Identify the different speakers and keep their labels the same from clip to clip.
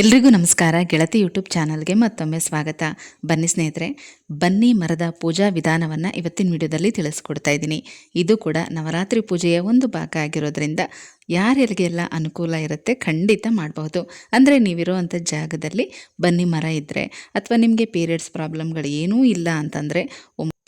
Speaker 1: ಎಲ್ರಿಗೂ ನಮಸ್ಕಾರ. ಗೆಳತಿ ಯೂಟ್ಯೂಬ್ ಚಾನಲ್ಗೆ ಮತ್ತೊಮ್ಮೆ ಸ್ವಾಗತ. ಬನ್ನಿ ಸ್ನೇಹಿತರೆ, ಬನ್ನಿ ಮರದ ಪೂಜಾ ವಿಧಾನವನ್ನು ಇವತ್ತಿನ ವಿಡಿಯೋದಲ್ಲಿ ತಿಳಿಸ್ಕೊಡ್ತಾ ಇದ್ದೀನಿ. ಇದು ಕೂಡ ನವರಾತ್ರಿ ಪೂಜೆಯ ಒಂದು ಭಾಗ ಆಗಿರೋದ್ರಿಂದ ಯಾರ್ಯಾರಿಗೆಲ್ಲ ಅನುಕೂಲ ಇರುತ್ತೆ ಖಂಡಿತ ಮಾಡಬಹುದು. ಅಂದರೆ ನೀವಿರುವಂಥ ಜಾಗದಲ್ಲಿ ಬನ್ನಿ ಮರ ಇದ್ದರೆ ಅಥವಾ ನಿಮಗೆ ಪೀರಿಯಡ್ಸ್ ಪ್ರಾಬ್ಲಮ್ಗಳು ಏನೂ ಇಲ್ಲ ಅಂತಂದರೆ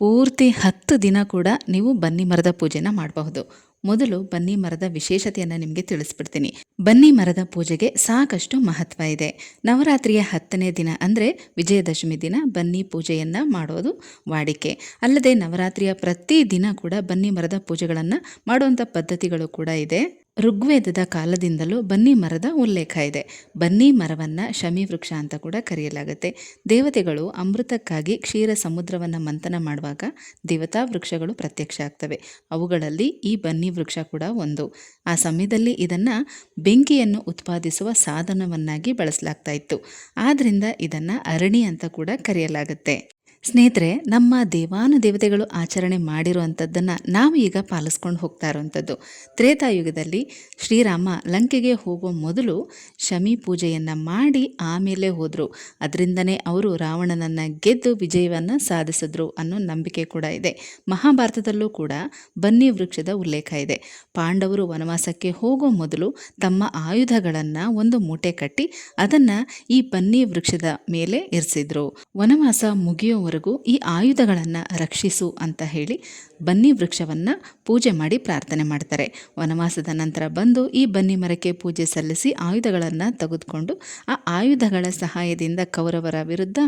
Speaker 1: ಪೂರ್ತಿ ಹತ್ತು ದಿನ ಕೂಡ ನೀವು ಬನ್ನಿ ಮರದ ಪೂಜೆನ ಮಾಡಬಹುದು. ಮೊದಲು ಬನ್ನಿ ಮರದ ವಿಶೇಷತೆಯನ್ನು ನಿಮಗೆ ತಿಳಿಸ್ಬಿಡ್ತೀನಿ. ಬನ್ನಿ ಮರದ ಪೂಜೆಗೆ ಸಾಕಷ್ಟು ಮಹತ್ವ ಇದೆ. ನವರಾತ್ರಿಯ ಹತ್ತನೇ ದಿನ ಅಂದರೆ ವಿಜಯದಶಮಿ ದಿನ ಬನ್ನಿ ಪೂಜೆಯನ್ನು ಮಾಡೋದು ವಾಡಿಕೆ. ಅಲ್ಲದೆ ನವರಾತ್ರಿಯ ಪ್ರತಿ ದಿನ ಕೂಡ ಬನ್ನಿ ಮರದ ಪೂಜೆಗಳನ್ನು ಮಾಡುವಂಥ ಪದ್ಧತಿಗಳು ಕೂಡ ಇದೆ. ಋಗ್ವೇದದ ಕಾಲದಿಂದಲೂ ಬನ್ನಿ ಮರದ ಉಲ್ಲೇಖ ಇದೆ. ಬನ್ನಿ ಮರವನ್ನು ಶಮಿ ವೃಕ್ಷ ಅಂತ ಕೂಡ ಕರೆಯಲಾಗುತ್ತೆ. ದೇವತೆಗಳು ಅಮೃತಕ್ಕಾಗಿ ಕ್ಷೀರ ಸಮುದ್ರವನ್ನು ಮಂಥನ ಮಾಡುವಾಗ ದೇವತಾ ವೃಕ್ಷಗಳು ಪ್ರತ್ಯಕ್ಷ ಆಗ್ತವೆ. ಅವುಗಳಲ್ಲಿ ಈ ಬನ್ನಿ ವೃಕ್ಷ ಕೂಡ ಒಂದು. ಆ ಸಮಯದಲ್ಲಿ ಇದನ್ನು ಬೆಂಕಿಯನ್ನು ಉತ್ಪಾದಿಸುವ ಸಾಧನವನ್ನಾಗಿ ಬಳಸಲಾಗ್ತಾ ಇತ್ತು. ಆದ್ದರಿಂದ ಇದನ್ನು ಅರಣಿ ಅಂತ ಕೂಡ ಕರೆಯಲಾಗುತ್ತೆ. ಸ್ನೇಹಿತರೆ, ನಮ್ಮ ದೇವಾನು ದೇವತೆಗಳು ಆಚರಣೆ ಮಾಡಿರುವಂಥದ್ದನ್ನು ನಾವು ಈಗ ಪಾಲಿಸ್ಕೊಂಡು ಹೋಗ್ತಾ ಇರುವಂಥದ್ದು. ತ್ರೇತಾಯುಗದಲ್ಲಿ ಶ್ರೀರಾಮ ಲಂಕೆಗೆ ಹೋಗುವ ಮೊದಲು ಶಮಿ ಪೂಜೆಯನ್ನು ಮಾಡಿ ಆಮೇಲೆ ಹೋದರು. ಅದರಿಂದನೇ ಅವರು ರಾವಣನನ್ನು ಗೆದ್ದು ವಿಜಯವನ್ನು ಸಾಧಿಸಿದ್ರು ಅನ್ನೋ ನಂಬಿಕೆ ಕೂಡ ಇದೆ. ಮಹಾಭಾರತದಲ್ಲೂ ಕೂಡ ಬನ್ನಿ ವೃಕ್ಷದ ಉಲ್ಲೇಖ ಇದೆ. ಪಾಂಡವರು ವನವಾಸಕ್ಕೆ ಹೋಗೋ ಮೊದಲು ತಮ್ಮ ಆಯುಧಗಳನ್ನು ಒಂದು ಮೂಟೆ ಕಟ್ಟಿ ಅದನ್ನು ಈ ಬನ್ನಿ ವೃಕ್ಷದ ಮೇಲೆ ಇರಿಸಿದ್ರು. ವನವಾಸ ಮುಗಿಯೋವರೆಗೂ ಈ ಆಯುಧಗಳನ್ನು ರಕ್ಷಿಸು ಅಂತ ಹೇಳಿ ಬನ್ನಿ ವೃಕ್ಷವನ್ನು ಪೂಜೆ ಮಾಡಿ ಪ್ರಾರ್ಥನೆ ಮಾಡ್ತಾರೆ. ವನವಾಸದ ನಂತರ ಬಂದು ಈ ಬನ್ನಿ ಮರಕ್ಕೆ ಪೂಜೆ ಸಲ್ಲಿಸಿ ಆಯುಧಗಳನ್ನು ತೆಗೆದುಕೊಂಡು ಆ ಆಯುಧಗಳ ಸಹಾಯದಿಂದ ಕೌರವರ ವಿರುದ್ಧ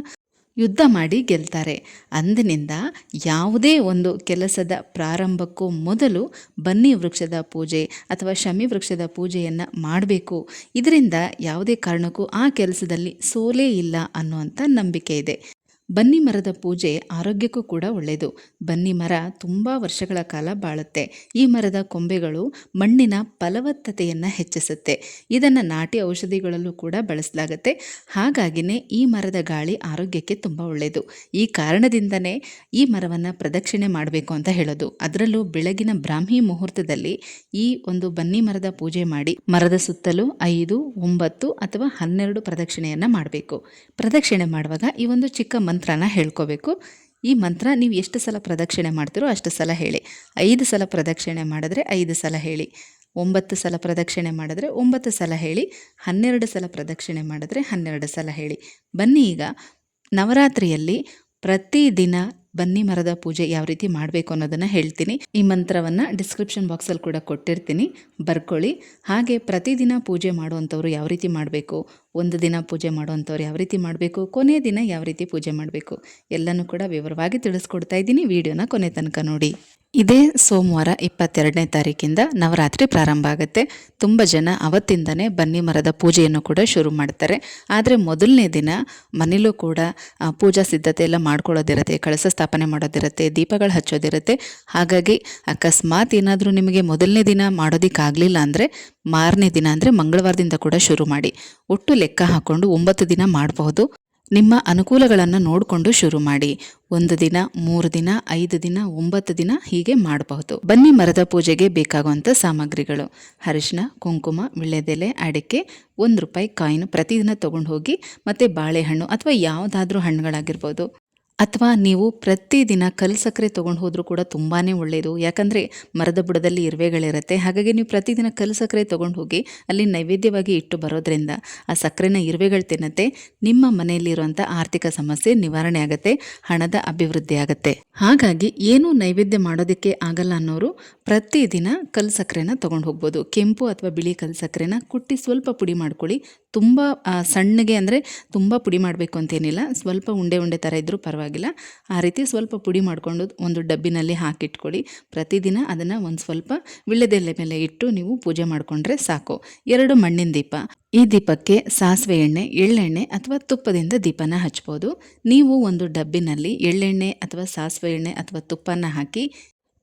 Speaker 1: ಯುದ್ಧ ಮಾಡಿ ಗೆಲ್ತಾರೆ. ಅಂದಿನಿಂದ ಯಾವುದೇ ಒಂದು ಕೆಲಸದ ಪ್ರಾರಂಭಕ್ಕೂ ಮೊದಲು ಬನ್ನಿ ವೃಕ್ಷದ ಪೂಜೆ ಅಥವಾ ಶಮಿ ವೃಕ್ಷದ ಪೂಜೆಯನ್ನು ಮಾಡಬೇಕು. ಇದರಿಂದ ಯಾವುದೇ ಕಾರಣಕ್ಕೂ ಆ ಕೆಲಸದಲ್ಲಿ ಸೋಲೇ ಇಲ್ಲ ಅನ್ನುವಂಥ ನಂಬಿಕೆ ಇದೆ. ಬನ್ನಿ ಮರದ ಪೂಜೆ ಆರೋಗ್ಯಕ್ಕೂ ಕೂಡ ಒಳ್ಳೆಯದು ಬನ್ನಿ ಮರ ತುಂಬ ವರ್ಷಗಳ ಕಾಲ ಬಾಳುತ್ತೆ. ಈ ಮರದ ಕೊಂಬೆಗಳು ಮಣ್ಣಿನ ಫಲವತ್ತತೆಯನ್ನು ಹೆಚ್ಚಿಸುತ್ತೆ. ಇದನ್ನು ನಾಟಿ ಔಷಧಿಗಳಲ್ಲೂ ಕೂಡ ಬಳಸಲಾಗುತ್ತೆ. ಹಾಗಾಗಿನೇ ಈ ಮರದ ಗಾಳಿ ಆರೋಗ್ಯಕ್ಕೆ ತುಂಬ ಒಳ್ಳೆಯದು ಈ ಕಾರಣದಿಂದನೇ ಈ ಮರವನ್ನು ಪ್ರದಕ್ಷಿಣೆ ಮಾಡಬೇಕು ಅಂತ ಹೇಳೋದು. ಅದರಲ್ಲೂ ಬೆಳಗಿನ ಬ್ರಾಹ್ಮಿ ಮುಹೂರ್ತದಲ್ಲಿ ಈ ಒಂದು ಬನ್ನಿ ಮರದ ಪೂಜೆ ಮಾಡಿ ಮರದ ಸುತ್ತಲೂ ಐದು, ಒಂಬತ್ತು ಅಥವಾ ಹನ್ನೆರಡು ಪ್ರದಕ್ಷಿಣೆಯನ್ನು ಮಾಡಬೇಕು. ಪ್ರದಕ್ಷಿಣೆ ಮಾಡುವಾಗ ಈ ಒಂದು ಚಿಕ್ಕ ಮಂತ್ರನ ಹೇಳ್ಕೋಬೇಕು. ಈ ಮಂತ್ರ ನೀವು ಎಷ್ಟು ಸಲ ಪ್ರದಕ್ಷಿಣೆ ಮಾಡ್ತೀರೋ ಅಷ್ಟು ಸಲ ಹೇಳಿ. ಐದು ಸಲ ಪ್ರದಕ್ಷಿಣೆ ಮಾಡಿದ್ರೆ ಐದು ಸಲ ಹೇಳಿ. ಒಂಬತ್ತು ಸಲ ಪ್ರದಕ್ಷಿಣೆ ಮಾಡಿದ್ರೆ ಒಂಬತ್ತು ಸಲ ಹೇಳಿ. ಹನ್ನೆರಡು ಸಲ ಪ್ರದಕ್ಷಿಣೆ ಮಾಡಿದ್ರೆ ಹನ್ನೆರಡು ಸಲ ಹೇಳಿ. ಬನ್ನಿ ಈಗ ನವರಾತ್ರಿಯಲ್ಲಿ ಪ್ರತಿದಿನ ಬನ್ನಿ ಮರದ ಪೂಜೆ ಯಾವ ರೀತಿ ಮಾಡಬೇಕು ಅನ್ನೋದನ್ನು ಹೇಳ್ತೀನಿ. ಈ ಮಂತ್ರವನ್ನು ಡಿಸ್ಕ್ರಿಪ್ಷನ್ ಬಾಕ್ಸಲ್ಲಿ ಕೂಡ ಕೊಟ್ಟಿರ್ತೀನಿ. ಬರ್ಕೊಳ್ಳಿ. ಹಾಗೆ ಪ್ರತಿದಿನ ಪೂಜೆ ಮಾಡುವಂಥವ್ರು ಯಾವ ರೀತಿ ಮಾಡಬೇಕು? ಒಂದು ದಿನ ಪೂಜೆ ಮಾಡುವಂಥವ್ರು ಯಾವ ರೀತಿ ಮಾಡಬೇಕು? ಕೊನೆ ದಿನ ಯಾವ ರೀತಿ ಪೂಜೆ ಮಾಡಬೇಕು? ಎಲ್ಲನೂ ಕೂಡ ವಿವರವಾಗಿ ತಿಳಿಸ್ಕೊಡ್ತಾ ಇದ್ದೀನಿ. ವಿಡಿಯೋನ ಕೊನೆ ತನಕ ನೋಡಿ. ಇದೇ ಸೋಮವಾರ ಇಪ್ಪತ್ತೆರಡನೇ ತಾರೀಕಿಂದ ನವರಾತ್ರಿ ಪ್ರಾರಂಭ ಆಗುತ್ತೆ. ತುಂಬ ಜನ ಅವತ್ತಿಂದನೇ ಬನ್ನಿ ಮರದ ಪೂಜೆಯನ್ನು ಕೂಡ ಶುರು ಮಾಡ್ತಾರೆ. ಆದರೆ ಮೊದಲನೇ ದಿನ ಮನೇಲೂ ಕೂಡ ಪೂಜಾ ಸಿದ್ಧತೆ ಎಲ್ಲ ಮಾಡ್ಕೊಳ್ಳೋದಿರುತ್ತೆ, ಕಳಸ ಸ್ಥಾಪನೆ ಮಾಡೋದಿರುತ್ತೆ, ದೀಪಗಳು ಹಚ್ಚೋದಿರುತ್ತೆ. ಹಾಗಾಗಿ ಅಕಸ್ಮಾತ್ ಏನಾದರೂ ನಿಮಗೆ ಮೊದಲನೇ ದಿನ ಮಾಡೋದಕ್ಕಾಗಲಿಲ್ಲ ಅಂದರೆ ಮಾರನೇ ದಿನ ಅಂದರೆ ಮಂಗಳವಾರದಿಂದ ಕೂಡ ಶುರು ಮಾಡಿ. ಒಟ್ಟು ಲೆಕ್ಕ ಹಾಕ್ಕೊಂಡು ಒಂಬತ್ತು ದಿನ ಮಾಡಬಹುದು. ನಿಮ್ಮ ಅನುಕೂಲಗಳನ್ನು ನೋಡಿಕೊಂಡು ಶುರು ಮಾಡಿ. ಒಂದು ದಿನ, ಮೂರು ದಿನ, ಐದು ದಿನ, ಒಂಬತ್ತು ದಿನ ಹೀಗೆ ಮಾಡಬಹುದು. ಬನ್ನಿ ಮರದ ಪೂಜೆಗೆ ಬೇಕಾಗುವಂಥ ಸಾಮಗ್ರಿಗಳು. ಅರಿಶಿನ, ಕುಂಕುಮ ವಿಳ್ಯದೆಲೆ ಅಡಿಕೆ, ಒಂದು ರೂಪಾಯಿ ಕಾಯಿನ್ ಪ್ರತಿದಿನ ತೊಗೊಂಡು ಹೋಗಿ ಮತ್ತು ಬಾಳೆಹಣ್ಣು ಅಥವಾ ಯಾವುದಾದ್ರೂ ಹಣ್ಣುಗಳಾಗಿರ್ಬೋದು. ಅಥವಾ ನೀವು ಪ್ರತಿದಿನ ಕಲ್ ಸಕ್ಕರೆ ತೊಗೊಂಡು ಹೋದರೂ ಕೂಡ ತುಂಬಾ ಒಳ್ಳೆಯದು ಯಾಕಂದರೆ ಮರದ ಬುಡದಲ್ಲಿ ಇರುವೆಗಳಿರುತ್ತೆ. ಹಾಗಾಗಿ ನೀವು ಪ್ರತಿದಿನ ಕಲ್ ಸಕ್ಕರೆ ತೊಗೊಂಡು ಹೋಗಿ ಅಲ್ಲಿ ನೈವೇದ್ಯವಾಗಿ ಇಟ್ಟು ಬರೋದ್ರಿಂದ ಆ ಸಕ್ಕರೆನ ಇರುವೆಗಳು ತಿನ್ನತ್ತೆ. ನಿಮ್ಮ ಮನೆಯಲ್ಲಿರುವಂಥ ಆರ್ಥಿಕ ಸಮಸ್ಯೆ ನಿವಾರಣೆ ಆಗುತ್ತೆ, ಹಣದ ಅಭಿವೃದ್ಧಿ ಆಗುತ್ತೆ. ಹಾಗಾಗಿ ಏನು ನೈವೇದ್ಯ ಮಾಡೋದಕ್ಕೆ ಆಗಲ್ಲ ಅನ್ನೋರು ಪ್ರತಿದಿನ ಕಲ್ ಸಕ್ಕರೆನ ತೊಗೊಂಡು ಹೋಗ್ಬೋದು. ಕೆಂಪು ಅಥವಾ ಬಿಳಿ ಕಲ್ ಸಕ್ಕರೆನ ಕುಟ್ಟಿ ಸ್ವಲ್ಪ ಪುಡಿ ಮಾಡ್ಕೊಳ್ಳಿ. ತುಂಬ ಸಣ್ಣಗೆ ಅಂದರೆ ತುಂಬ ಪುಡಿ ಮಾಡಬೇಕು ಅಂತೇನಿಲ್ಲ. ಸ್ವಲ್ಪ ಉಂಡೆ ಉಂಡೆ ಥರ ಇದ್ದರೂ ಪರವಾಗಿಲ್ಲ. ಆ ರೀತಿ ಸ್ವಲ್ಪ ಪುಡಿ ಮಾಡಿಕೊಂಡು ಒಂದು ಡಬ್ಬಿನಲ್ಲಿ ಹಾಕಿಟ್ಕೊಳ್ಳಿ. ಪ್ರತಿದಿನ ಅದನ್ನು ಒಂದು ಸ್ವಲ್ಪ ವಿಳ್ಯದೆಲೆ ಮೇಲೆ ಇಟ್ಟು ನೀವು ಪೂಜೆ ಮಾಡಿಕೊಂಡ್ರೆ ಸಾಕು. ಎರಡು ಮಣ್ಣಿನ ದೀಪ. ಈ ದೀಪಕ್ಕೆ ಸಾಸಿವೆ ಎಣ್ಣೆ, ಎಳ್ಳೆಣ್ಣೆ ಅಥವಾ ತುಪ್ಪದಿಂದ ದೀಪನ ಹಚ್ಬೋದು. ನೀವು ಒಂದು ಡಬ್ಬಿನಲ್ಲಿ ಎಳ್ಳೆಣ್ಣೆ ಅಥವಾ ಸಾಸಿವೆ ಎಣ್ಣೆ ಅಥವಾ ತುಪ್ಪನ ಹಾಕಿ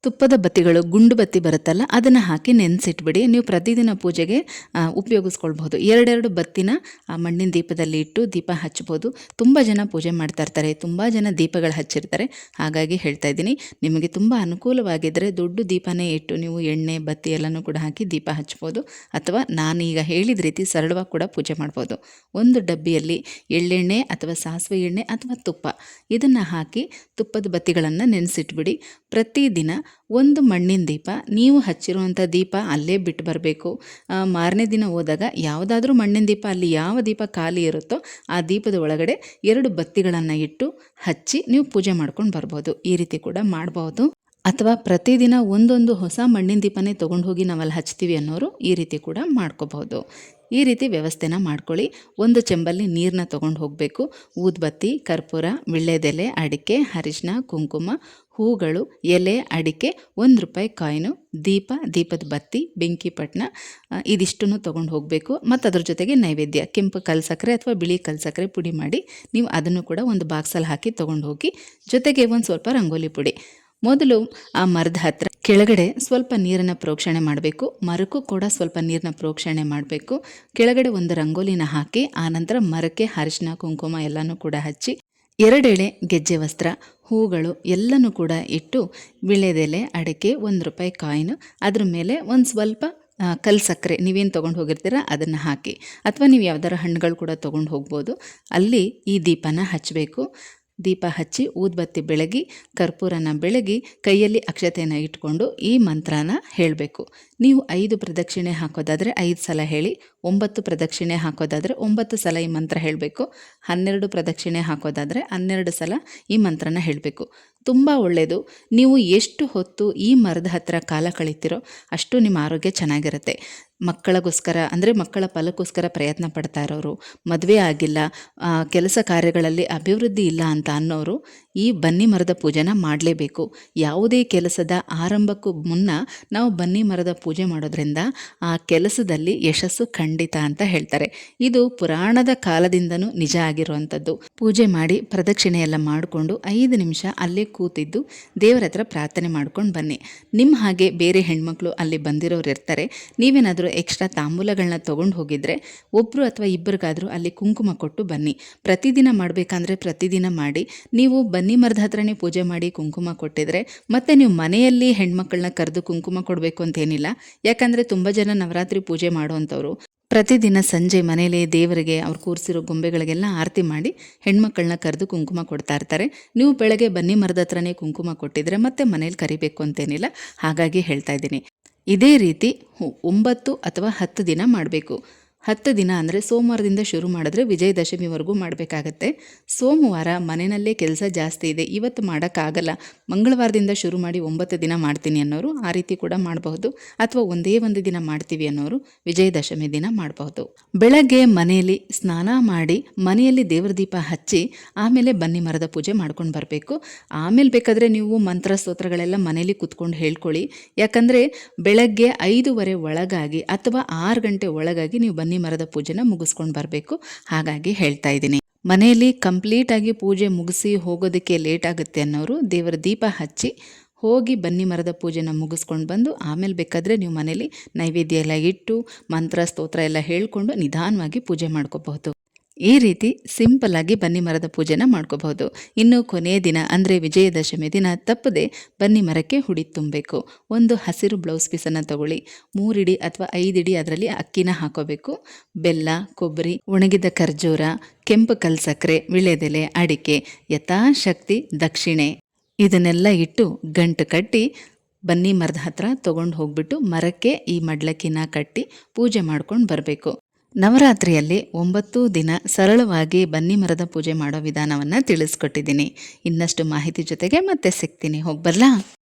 Speaker 1: ತುಪ್ಪದ ಬತ್ತಿಗಳು, ಗುಂಡು ಬತ್ತಿ ಬರುತ್ತಲ್ಲ, ಅದನ್ನು ಹಾಕಿ ನೆನೆಸಿಟ್ಬಿಡಿ. ನೀವು ಪ್ರತಿದಿನ ಪೂಜೆಗೆ ಉಪಯೋಗಿಸ್ಕೊಳ್ಬೋದು ಎರಡೆರಡು ಬತ್ತಿನ, ಆ, ಮಣ್ಣಿನ ದೀಪದಲ್ಲಿ ಇಟ್ಟು ದೀಪ ಹಚ್ಬೋದು ತುಂಬ ಜನ ಪೂಜೆ ಮಾಡ್ತಾ ಇರ್ತಾರೆ. ತುಂಬ ಜನ ದೀಪಗಳು ಹಚ್ಚಿರ್ತಾರೆ. ಹಾಗಾಗಿ ಹೇಳ್ತಾ ಇದ್ದೀನಿ, ನಿಮಗೆ ತುಂಬ ಅನುಕೂಲವಾಗಿದ್ದರೆ ದೊಡ್ಡ ದೀಪನೇ ಇಟ್ಟು ನೀವು ಎಣ್ಣೆ, ಬತ್ತಿ ಎಲ್ಲನೂ ಕೂಡ ಹಾಕಿ ದೀಪ ಹಚ್ಬೋದು. ಅಥವಾ ನಾನೀಗ ಹೇಳಿದ ರೀತಿ ಸರಳವಾಗಿ ಕೂಡ ಪೂಜೆ ಮಾಡ್ಬೋದು. ಒಂದು ಡಬ್ಬಿಯಲ್ಲಿ ಎಳ್ಳೆಣ್ಣೆ ಅಥವಾ ಸಾಸಿವೆ ಎಣ್ಣೆ ಅಥವಾ ತುಪ್ಪ. ಇದನ್ನು ಹಾಕಿ ತುಪ್ಪದ ಬತ್ತಿಗಳನ್ನು ನೆನೆಸಿಟ್ಬಿಡಿ. ಪ್ರತಿದಿನ ಒಂದು ಮಣ್ಣಿನ ದೀಪ, ನೀವು ಹಚ್ಚಿರುವಂಥ ದೀಪ ಅಲ್ಲೇ ಬಿಟ್ಟು ಬರಬೇಕು. ಮಾರನೇ ದಿನ ಹೋದಾಗ ಯಾವುದಾದ್ರೂ ಮಣ್ಣಿನ ದೀಪ, ಅಲ್ಲಿ ಯಾವ ದೀಪ ಖಾಲಿ ಇರುತ್ತೋ ಆ ದೀಪದ ಒಳಗಡೆ ಎರಡು ಬತ್ತಿಗಳನ್ನು ಇಟ್ಟು ಹಚ್ಚಿ ನೀವು ಪೂಜೆ ಮಾಡ್ಕೊಂಡು ಬರ್ಬೋದು. ಈ ರೀತಿ ಕೂಡ ಮಾಡ್ಬೋದು. ಅಥವಾ ಪ್ರತಿದಿನ ಒಂದೊಂದು ಹೊಸ ಮಣ್ಣಿನ ದೀಪನೇ ತೊಗೊಂಡು ಹೋಗಿ ನಾವಲ್ಲಿ ಹಚ್ತೀವಿ ಅನ್ನೋರು ಈ ರೀತಿ ಕೂಡ ಮಾಡ್ಕೋಬಹುದು ಈ ರೀತಿ ವ್ಯವಸ್ಥೆನ ಮಾಡ್ಕೊಳ್ಳಿ. ಒಂದು ಚೆಂಬಲ್ಲಿ ನೀರನ್ನ ತೊಗೊಂಡು ಹೋಗಬೇಕು. ಊದ್ಬತ್ತಿ, ಕರ್ಪೂರ, ವಿಳ್ಳೆದೆಲೆ, ಅಡಿಕೆ ಅರಿಶಿನ ಕುಂಕುಮ, ಹೂಗಳು, ಎಲೆ, ಅಡಿಕೆ, ಒಂದು ರೂಪಾಯಿ ಕಾಯಿನು, ದೀಪ, ದೀಪದ ಬತ್ತಿ, ಬೆಂಕಿ ಪಟ್ನ ಇದಿಷ್ಟನ್ನು ತೊಗೊಂಡು ಹೋಗಬೇಕು. ಮತ್ತು ಅದ್ರ ಜೊತೆಗೆ ನೈವೇದ್ಯ, ಕೆಂಪು ಕಲ್ಸಕ್ಕರೆ ಅಥವಾ ಬಿಳಿ ಕಲ್ಸಕ್ಕರೆ ಪುಡಿ ಮಾಡಿ, ನೀವು ಅದನ್ನು ಕೂಡ ಒಂದು ಬಾಕ್ಸಲ್ಲಿ ಹಾಕಿ ತೊಗೊಂಡು ಹೋಗಿ, ಜೊತೆಗೆ ಒಂದು ಸ್ವಲ್ಪ ರಂಗೋಲಿ ಪುಡಿ. ಮೊದಲು ಆ ಮರದ ಹತ್ರ ಕೆಳಗಡೆ ಸ್ವಲ್ಪ ನೀರನ್ನು ಪ್ರೋಕ್ಷಣೆ ಮಾಡಬೇಕು. ಮರಕ್ಕೂ ಕೂಡ ಸ್ವಲ್ಪ ನೀರನ್ನ ಪ್ರೋಕ್ಷಣೆ ಮಾಡಬೇಕು. ಕೆಳಗಡೆ ಒಂದು ರಂಗೋಲಿನ ಹಾಕಿ ಆನಂತರ ಮರಕ್ಕೆ ಅರಿಶಿನ, ಕುಂಕುಮ ಎಲ್ಲನೂ ಕೂಡ ಹಚ್ಚಿ, ಎರಡೆಳೆ ಗೆಜ್ಜೆ ವಸ್ತ್ರ, ಹೂಗಳು ಎಲ್ಲನೂ ಕೂಡ ಇಟ್ಟು, ವಿಳೆದೆಲೆ, ಅಡಿಕೆ ಒಂದು ರೂಪಾಯಿ ಕಾಯಿನು, ಅದ್ರ ಮೇಲೆ ಒಂದು ಸ್ವಲ್ಪ ಕಲ್ ಸಕ್ಕರೆ. ನೀವೇನು ತೊಗೊಂಡು ಹೋಗಿರ್ತೀರ ಅದನ್ನು ಹಾಕಿ. ಅಥವಾ ನೀವು ಯಾವ್ದಾರ ಹಣ್ಣುಗಳು ಕೂಡ ತೊಗೊಂಡು ಹೋಗ್ಬೋದು. ಅಲ್ಲಿ ಈ ದೀಪನ ಹಚ್ಚಬೇಕು ದೀಪ ಹಚ್ಚಿ ಊದ್ಬತ್ತಿ ಬೆಳಗಿ, ಕರ್ಪೂರನ ಬೆಳಗಿ, ಕೈಯಲ್ಲಿ ಅಕ್ಷತೆಯನ್ನು ಇಟ್ಕೊಂಡು ಈ ಮಂತ್ರನ ಹೇಳಬೇಕು. ನೀವು ಐದು ಪ್ರದಕ್ಷಿಣೆ ಹಾಕೋದಾದರೆ ಐದು ಸಲ ಹೇಳಿ, ಒಂಬತ್ತು ಪ್ರದಕ್ಷಿಣೆ ಹಾಕೋದಾದರೆ ಒಂಬತ್ತು ಸಲ ಈ ಮಂತ್ರ ಹೇಳಬೇಕು. ಹನ್ನೆರಡು ಪ್ರದಕ್ಷಿಣೆ ಹಾಕೋದಾದರೆ ಹನ್ನೆರಡು ಸಲ ಈ ಮಂತ್ರನ ಹೇಳಬೇಕು. ತುಂಬ ಒಳ್ಳೆಯದು ನೀವು ಎಷ್ಟು ಹೊತ್ತು ಈ ಮರದ ಹತ್ತಿರ ಕಾಲ ಕಳೀತಿರೋ ಅಷ್ಟು ನಿಮ್ಮ ಆರೋಗ್ಯ ಚೆನ್ನಾಗಿರುತ್ತೆ. ಮಕ್ಕಳಿಗೋಸ್ಕರ, ಅಂದರೆ ಮಕ್ಕಳ ಫಲಕ್ಕೋಸ್ಕರ ಪ್ರಯತ್ನ ಪಡ್ತಾ ಇರೋರು, ಮದುವೆ ಆಗಿಲ್ಲ ಕೆಲಸ ಕಾರ್ಯಗಳಲ್ಲಿ ಅಭಿವೃದ್ಧಿ ಇಲ್ಲ ಅಂತ ಅನ್ನೋರು ಈ ಬನ್ನಿ ಮರದ ಪೂಜೆನ ಮಾಡಲೇಬೇಕು. ಯಾವುದೇ ಕೆಲಸದ ಆರಂಭಕ್ಕೂ ಮುನ್ನ ನಾವು ಬನ್ನಿ ಮರದ ಪೂಜೆ ಮಾಡೋದ್ರಿಂದ ಆ ಕೆಲಸದಲ್ಲಿ ಯಶಸ್ಸು ಖಂಡಿತ ಅಂತ ಹೇಳ್ತಾರೆ. ಇದು ಪುರಾಣದ ಕಾಲದಿಂದನೂ ನಿಜ ಆಗಿರುವಂಥದ್ದು. ಪೂಜೆ ಮಾಡಿ ಪ್ರದಕ್ಷಿಣೆ ಎಲ್ಲ ಮಾಡಿಕೊಂಡು ಐದು ನಿಮಿಷ ಅಲ್ಲೇ ಕೂತಿದ್ದು ದೇವರ ಹತ್ರ ಪ್ರಾರ್ಥನೆ ಮಾಡ್ಕೊಂಡು ಬನ್ನಿ. ನಿಮ್ಮ ಹಾಗೆ ಬೇರೆ ಹೆಣ್ಮಕ್ಳು ಅಲ್ಲಿ ಬಂದಿರೋರು ಇರ್ತಾರೆ ನೀವೇನಾದರೂ ಎಕ್ಸ್ಟ್ರಾ ತಾಂಬೂಲಗಳನ್ನ ತೊಗೊಂಡು ಹೋಗಿದ್ರೆ ಒಬ್ಬರು ಅಥವಾ ಇಬ್ಬರಿಗಾದರೂ ಅಲ್ಲಿ ಕುಂಕುಮ ಕೊಟ್ಟು ಬನ್ನಿ. ಪ್ರತಿದಿನ ಮಾಡಬೇಕಂದ್ರೆ ಪ್ರತಿದಿನ ಮಾಡಿ. ನೀವು ಬನ್ನಿ ಮರದ ಹತ್ರನೇ ಪೂಜೆ ಮಾಡಿ ಕುಂಕುಮ ಕೊಟ್ಟಿದ್ರೆ ಮತ್ತೆ ನೀವು ಮನೆಯಲ್ಲಿ ಹೆಣ್ಮಕ್ಳನ್ನ ಕರೆದು ಕುಂಕುಮ ಕೊಡಬೇಕು ಅಂತೇನಿಲ್ಲ. ಯಾಕಂದರೆ ತುಂಬ ಜನ ನವರಾತ್ರಿ ಪೂಜೆ ಮಾಡುವಂಥವ್ರು ಪ್ರತಿದಿನ ಸಂಜೆ ಮನೇಲಿ ದೇವರಿಗೆ ಅವ್ರು ಕೂರಿಸಿರೋ ಗೊಂಬೆಗಳಿಗೆಲ್ಲ ಆರತಿ ಮಾಡಿ ಹೆಣ್ಮಕ್ಳನ್ನ ಕರೆದು ಕುಂಕುಮ ಕೊಡ್ತಾ ಇರ್ತಾರೆ. ನೀವು ಬೆಳಗ್ಗೆ ಬನ್ನಿ ಮರದ ಹತ್ರನೇ ಕುಂಕುಮ ಕೊಟ್ಟಿದ್ರೆ ಮತ್ತೆ ಮನೇಲಿ ಕರಿಬೇಕು ಅಂತೇನಿಲ್ಲ. ಹಾಗಾಗಿ ಹೇಳ್ತಾ ಇದ್ದೀನಿ. ಇದೇ ರೀತಿ ಒಂಬತ್ತು ಅಥವಾ ಹತ್ತು ದಿನ ಮಾಡಬೇಕು. ಹತ್ತು ದಿನ ಅಂದರೆ ಸೋಮವಾರದಿಂದ ಶುರು ಮಾಡಿದ್ರೆ ವಿಜಯದಶಮಿವರೆಗೂ ಮಾಡಬೇಕಾಗತ್ತೆ. ಸೋಮವಾರ ಮನೆಯಲ್ಲೇ ಕೆಲಸ ಜಾಸ್ತಿ ಇದೆ. ಇವತ್ತು ಮಾಡೋಕ್ಕಾಗಲ್ಲ. ಮಂಗಳವಾರದಿಂದ ಶುರು ಮಾಡಿ ಒಂಬತ್ತು ದಿನ ಮಾಡ್ತೀನಿ ಅನ್ನೋರು ಆ ರೀತಿ ಕೂಡ ಮಾಡಬಹುದು. ಅಥವಾ ಒಂದೇ ಒಂದು ದಿನ ಮಾಡ್ತೀವಿ ಅನ್ನೋರು ವಿಜಯದಶಮಿ ದಿನ ಮಾಡಬಹುದು. ಬೆಳಗ್ಗೆ ಮನೆಯಲ್ಲಿ ಸ್ನಾನ ಮಾಡಿ ಮನೆಯಲ್ಲಿ ದೇವರ ದೀಪ ಹಚ್ಚಿ ಆಮೇಲೆ ಬನ್ನಿ ಮರದ ಪೂಜೆ ಮಾಡ್ಕೊಂಡು ಬರಬೇಕು. ಆಮೇಲೆ ಬೇಕಾದರೆ ನೀವು ಮಂತ್ರ ಸ್ತೋತ್ರಗಳೆಲ್ಲ ಮನೆಯಲ್ಲಿ ಕುತ್ಕೊಂಡು ಹೇಳ್ಕೊಳ್ಳಿ. ಯಾಕಂದರೆ ಬೆಳಗ್ಗೆ ಐದೂವರೆ ಒಳಗಾಗಿ ಅಥವಾ ಆರು ಗಂಟೆ ಒಳಗಾಗಿ ನೀವು ಬನ್ನಿ ಮರದ ಪೂಜೆನ ಮುಗಿಸ್ಕೊಂಡು ಬರಬೇಕು. ಹಾಗಾಗಿ ಹೇಳ್ತಾ ಇದ್ದೀನಿ. ಮನೆಯಲ್ಲಿ ಕಂಪ್ಲೀಟಾಗಿ ಪೂಜೆ ಮುಗಿಸಿ ಹೋಗೋದಕ್ಕೆ ಲೇಟ್ ಆಗುತ್ತೆ ಅನ್ನೋರು ದೇವರ ದೀಪ ಹಚ್ಚಿ ಹೋಗಿ ಬನ್ನಿ ಮರದ ಪೂಜೆನ ಮುಗಿಸ್ಕೊಂಡು ಬಂದು ಆಮೇಲೆ ಬೇಕಾದರೆ ನೀವು ಮನೇಲಿ ನೈವೇದ್ಯ ಎಲ್ಲ ಇಟ್ಟು ಮಂತ್ರ, ಸ್ತೋತ್ರ ಎಲ್ಲ ಹೇಳ್ಕೊಂಡು ನಿಧಾನವಾಗಿ ಪೂಜೆ ಮಾಡ್ಕೋಬಹುದು. ಈ ರೀತಿ ಸಿಂಪಲ್ ಆಗಿ ಬನ್ನಿ ಮರದ ಪೂಜೆನ ಮಾಡ್ಕೋಬಹುದು. ಇನ್ನು ಕೊನೆಯ ದಿನ, ಅಂದರೆ ವಿಜಯದಶಮಿ ದಿನ, ತಪ್ಪದೆ ಬನ್ನಿ ಮರಕ್ಕೆ ಹುಡಿ ತುಂಬಬೇಕು. ಒಂದು ಹಸಿರು ಬ್ಲೌಸ್ ಪೀಸನ್ನು ತಗೊಳ್ಳಿ. ಮೂರಿಡಿ ಅಥವಾ ಐದಿಡಿ ಅದರಲ್ಲಿ ಅಕ್ಕಿನ ಹಾಕೋಬೇಕು. ಬೆಲ್ಲ, ಕೊಬ್ಬರಿ, ಒಣಗಿದ ಖರ್ಜೂರ, ಕೆಂಪು ಕಲ್ಸಕ್ಕರೆ ವಿಳೆದೆಲೆ, ಅಡಿಕೆ, ಯಥಾಶಕ್ತಿ, ದಕ್ಷಿಣೆ. ಇದನ್ನೆಲ್ಲ ಇಟ್ಟು ಗಂಟು ಕಟ್ಟಿ ಬನ್ನಿ ಮರದ ಹತ್ರ ತೊಗೊಂಡು ಹೋಗ್ಬಿಟ್ಟು ಮರಕ್ಕೆ ಈ ಮಡ್ಲಕ್ಕಿನ ಕಟ್ಟಿ ಪೂಜೆ ಮಾಡ್ಕೊಂಡು ಬರಬೇಕು. ನವರಾತ್ರಿಯಲ್ಲಿ ಒಂಬತ್ತು ದಿನ ಸರಳವಾಗಿ ಬನ್ನಿ ಮರದ ಪೂಜೆ ಮಾಡೋ ವಿಧಾನವನ್ನು ತಿಳಿಸ್ಕೊಟ್ಟಿದ್ದೀನಿ. ಇನ್ನಷ್ಟು ಮಾಹಿತಿ ಜೊತೆಗೆ ಮತ್ತೆ ಸಿಗ್ತೀನಿ. ಹೋಗ್ಬರ್ಲಾ